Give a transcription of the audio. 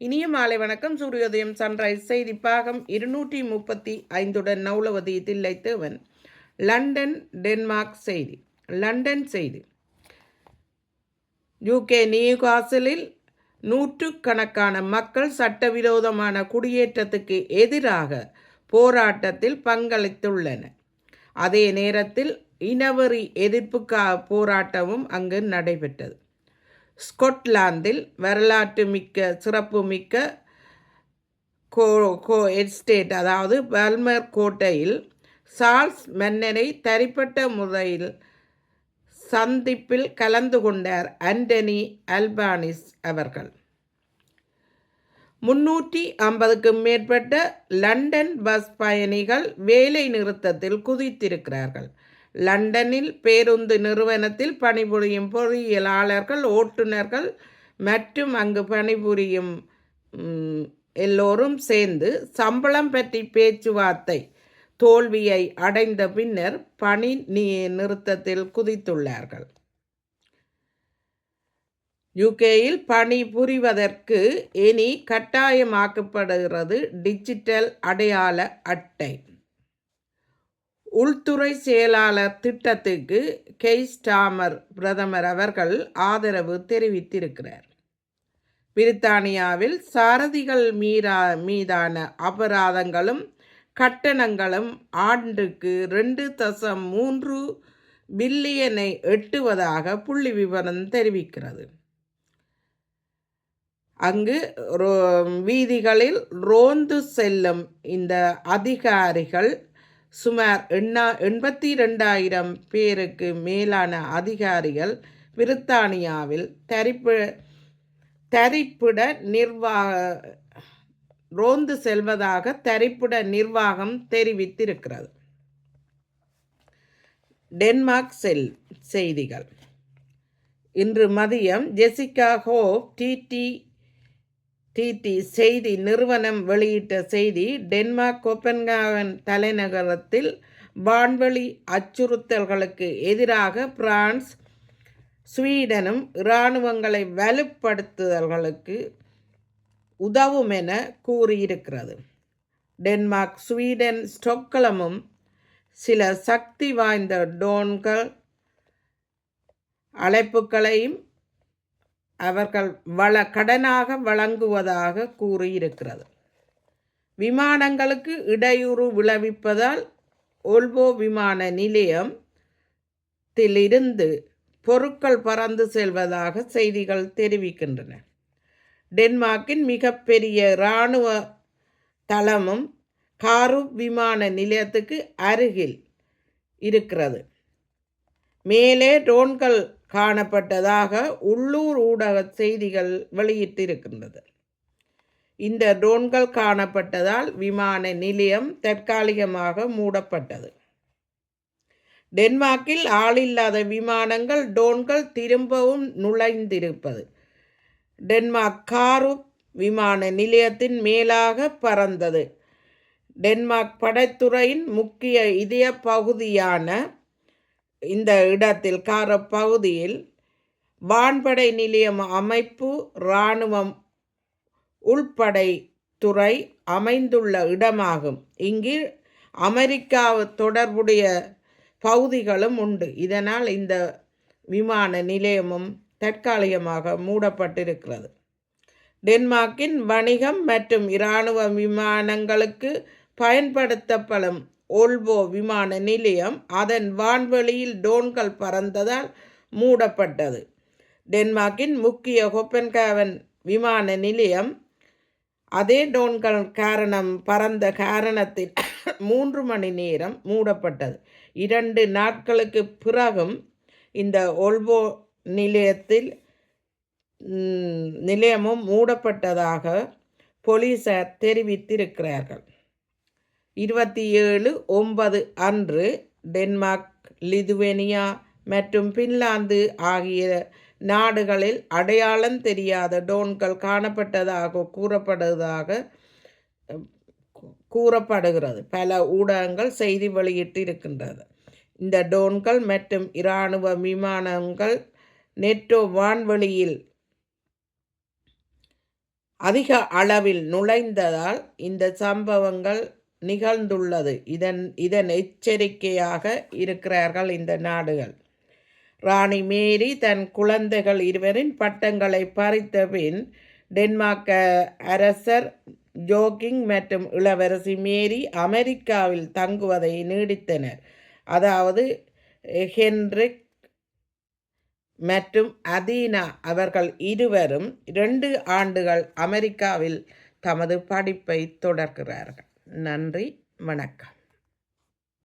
இனிய மாலை வணக்கம். சூரியோதயம் சன்ரைஸ் செய்தி பாகம் இருநூற்றி முப்பத்தி ஐந்துடன் நௌலவதி தில்லை தேவன். லண்டன் டென்மார்க் செய்தி. லண்டன் செய்தி. யூகே நியூகாசலில் நூற்றுக்கணக்கான மக்கள் சட்டவிரோதமான குடியேற்றத்துக்கு எதிராக போராட்டத்தில் பங்களித்துள்ளனர் அதே நேரத்தில் இனவெறி எதிர்ப்புக்காக போராட்டமும் அங்கு நடைபெற்றது. ஸ்கொட்லாந்தில் வரலாற்று மிக்க சிறப்புமிக்க கோ கோ எஸ்டேட் அதாவது பல்மர் கோட்டையில் சார்ஸ் மன்னனை தனிப்பட்ட முறையில் சந்திப்பில் கலந்து கொண்டார் ஆண்டனி அல்பானிஸ் அவர்கள். முன்னூற்றி ஐம்பதுக்கும் மேற்பட்ட லண்டன் பஸ் பயணிகள் வேலை நிறுத்தத்தில் குதித்திருக்கிறார்கள். லண்டனில் பேருந்து நிறுவனத்தில் பணிபுரியும் பொறியியலாளர்கள் ஓட்டுநர்கள் மற்றும் அங்கு பணிபுரியும் எல்லோரும் சேர்ந்து சம்பளம் பற்றி பேச்சுவார்த்தை தோல்வியை அடைந்த பின்னர் பணி நீ நிறுத்தத்தில் குதித்துள்ளார்கள். யுகேயில் பணி புரிவதற்கு இனி கட்டாயமாக்கப்படுகிறது டிஜிட்டல் அடையாள அட்டை. உள்துறை செயலாளர் திட்டத்துக்கு கெய் ஸ்டாமர் பிரதமர் அவர்கள் ஆதரவு தெரிவித்திருக்கிறார். பிரித்தானியாவில் சாரதிகள் மீறா மீதான அபராதங்களும் கட்டணங்களும் ஆண்டுக்கு ரெண்டு தசம் மூன்று பில்லியனை எட்டுவதாக புள்ளி விவரம் தெரிவிக்கிறது. அங்கு ரோ- வீதிகளில் ரோந்து செல்லும் இந்த அதிகாரிகள் சுமார் எண்ணா எண்பத்தி ரெண்டாயிரம் பேருக்கு மேலான அதிகாரிகள் பிரித்தானியாவில் தரிப்பு தரிப்பிட நிர்வாக ரோந்து செல்வதாக தரிப்பிட நிர்வாகம் தெரிவித்திருக்கிறது. டென்மார்க் செல் செய்திகள். இன்று மதியம் ஜெசிகா ஹோ டிடி டிடி செய்தி நிறுவனம் வெளியிட்ட செய்தி டென்மார்க் கோப்பன்காவன் தலைநகரத்தில் வான்வெளி அச்சுறுத்தல்களுக்கு எதிராக பிரான்ஸ் ஸ்வீடனும் இராணுவங்களை வலுப்படுத்துதல்களுக்கு உதவும் என கூறியிருக்கிறது. டென்மார்க் ஸ்வீடன் ஸ்டொக்கலமும் சில சக்தி வாய்ந்த டோன்கள் அழைப்புகளையும் அவர்கள் வள கடனாக வழங்குவதாக கூறியிருக்கிறது. விமானங்களுக்கு இடையூறு விளைவிப்பதால் ஓல்வோ விமான நிலையத்திலிருந்து பொருட்கள் பறந்து செல்வதாக செய்திகள் தெரிவிக்கின்றன. டென்மார்க்கின் மிகப்பெரிய இராணுவ தளமும் காரு விமான நிலையத்துக்கு அருகில் இருக்கிறது. மேலே ட்ரோன்கள் காணப்பட்டதாக உள்ளூர் ஊடக செய்திகள் வெளியிட்டிருக்கின்றது. இந்த ட்ரோன்கள் காணப்பட்டதால் விமான நிலையம் தற்காலிகமாக மூடப்பட்டது. டென்மார்க்கில் ஆளில்லாத விமானங்கள் டோன்கள் திரும்பவும் நுழைந்திருப்பது. டென்மார்க் காரு விமான நிலையத்தின் மேலாக பறந்தது. டென்மார்க் படைத்துறையின் முக்கிய இதய பகுதியான இந்த இடத்தில் கார பகுதியில் வான்படை நிலையம் அமைப்பு இராணுவம் உள்படை துறை அமைந்துள்ள இடமாகும். இங்கு அமெரிக்கா தொடர்புடைய பகுதிகளும் உண்டு. இதனால் இந்த விமான நிலையமும் தற்காலிகமாக மூடப்பட்டிருக்கிறது. டென்மார்க்கின் வணிகம் மற்றும் இராணுவ விமானங்களுக்கு பயன்படுத்தப்படும் ஓல்போ விமான நிலையம் அதன் வான்வெளியில் டோன்கள் பறந்ததால் மூடப்பட்டது. டென்மார்க்கின் முக்கிய கொப்பன்காவன் விமான நிலையம் அதே டோன்கள் காரணம் பறந்த காரணத்தில் மூன்று மணி நேரம் மூடப்பட்டது. இரண்டு நாட்களுக்கு பிறகும் இந்த ஒல்போ நிலையத்தில் நிலையமும் மூடப்பட்டதாக போலீசார் தெரிவித்திருக்கிறார்கள். இருபத்தி ஏழு ஒன்பது அன்று டென்மார்க் லிதுவேனியா மற்றும் பின்லாந்து ஆகிய நாடுகளில் அடையாளம் தெரியாத டோன்கள் காணப்பட்டதாக கூறப்படுவதாக கூறப்படுகிறது. பல ஊடகங்கள் செய்தி வெளியிட்டிருக்கின்றது. இந்த டோன்கள் மற்றும் இராணுவ விமானங்கள் நெட்டோ வான்வெளியில் அதிக அளவில் நுழைந்ததால் இந்த சம்பவங்கள் நிகழ்ந்துள்ளது. இதன் இதன் எச்சரிக்கையாக இருக்கிறார்கள் இந்த நாடுகள். ராணி மேரி தன் குழந்தைகள் இருவரின் பட்டங்களை பறித்த பின் டென்மார்க் அரசர் ஜோக்கிங் மற்றும் இளவரசி மேரி அமெரிக்காவில் தங்குவதை நீடித்தனர். அதாவது ஹென்ரிக் மற்றும் அதீனா அவர்கள் இருவரும் இரண்டு ஆண்டுகள் அமெரிக்காவில் தமது படிப்பை தொடர்கிறார்கள். நன்றி வணக்கம்.